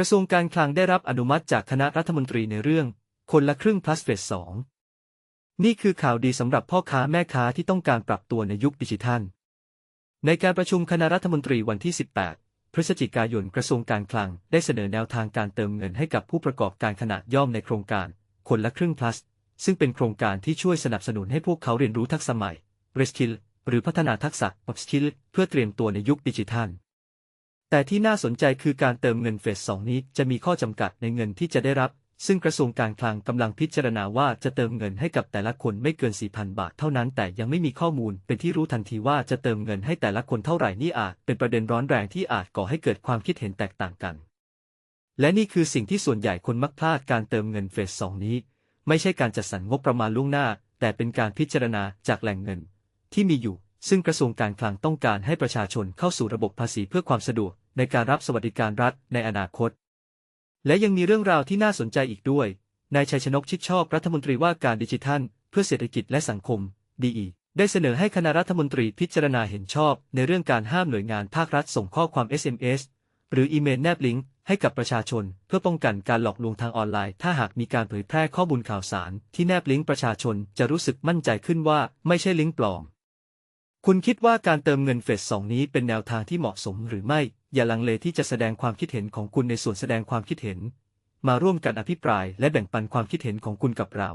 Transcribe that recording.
ระทรวงการคลังได้รับอนุมัติจากคณะรัฐมนตรีในเรื่อง คนละครึ่ง plus เฟสสองนี่คือข่าวดีสำหรับพ่อค้าแม่ค้าที่ต้องการปรับตัวในยุคดิจิทัล ในการประชุมคณะรัฐมนตรีวันที่ 18 พฤศจิกายนกระทรวงการคลังได้เสนอแนวทางการเติมเงินให้กับผู้ประกอบการขนาดย่อมในโครงการ คนละครึ่ง plus ซึ่งเป็นโครงการที่ช่วยสนับสนุนให้พวกเขาเรียนรู้ทักษะใหม่ r e s k i l หรือพัฒนาทักษะ upskill เพื่อเตรียมตัวในยุคดิจิทัล แต่ที่น่าสนใจคือการเติมเงินเฟสสองนี้จะมีข้อจำกัดในเงินที่จะได้รับ ซึ่งกระทรวงการคลังกำลังพิจารณาว่าจะเติมเงินให้กับแต่ละคนไม่เกิน 4,000 บาทเท่านั้น แต่ยังไม่มีข้อมูลเป็นที่รู้ทันทีว่าจะเติมเงินให้แต่ละคนเท่าไหร่นี่อาจ เป็นประเด็นร้อนแรงที่อาจก่อให้เกิดความคิดเห็นแตกต่างกัน และนี่คือสิ่งที่ส่วนใหญ่คนมักพลาดการเติมเงินเฟสสองนี้ ไม่ใช่การจัดสรรงบประมาณล่วงหน้า แต่เป็นการพิจารณาจากแหล่งเงิน ที่มีอยู่ ซึ่งกระทรวงการคลังต้องการให้ประชาชนเข้าสู่ระบบภาษีเพื่อความสะดวกในการรับสวัสดิการรัฐในอนาคต และยังมีเรื่องราวที่น่าสนใจอีกด้วย นายชัยชนกชิดชอบรัฐมนตรีว่าการดิจิทัล เพื่อเศรษฐกิจและสังคมดีได้เสนอให้คณะรัฐมนตรีพิจารณาเห็นชอบ ในเรื่องการห้ามหน่วยงานภาครัฐส่งข้อความ SMS หรืออีเมลแนบลิงก์ให้กับประชาชน เพื่อป้องกันการหลอกลวงทางออนไลน์ ถ้าหากมีการเผยแพร่ข้อมูลข่าวสาร ที่แนบลิงก์ประชาชนจะรู้สึกมั่นใจขึ้นว่าไม่ใช่ลิงก์ปลอม คุณคิดว่าการเติมเงินเฟสสองนี้เป็นแนวทางที่เหมาะสมหรือไม่ อย่าลังเลที่จะแสดงความคิดเห็นของคุณในส่วนแสดงความคิดเห็น มาร่วมกันอภิปรายและแบ่งปันความคิดเห็นของคุณกับเรา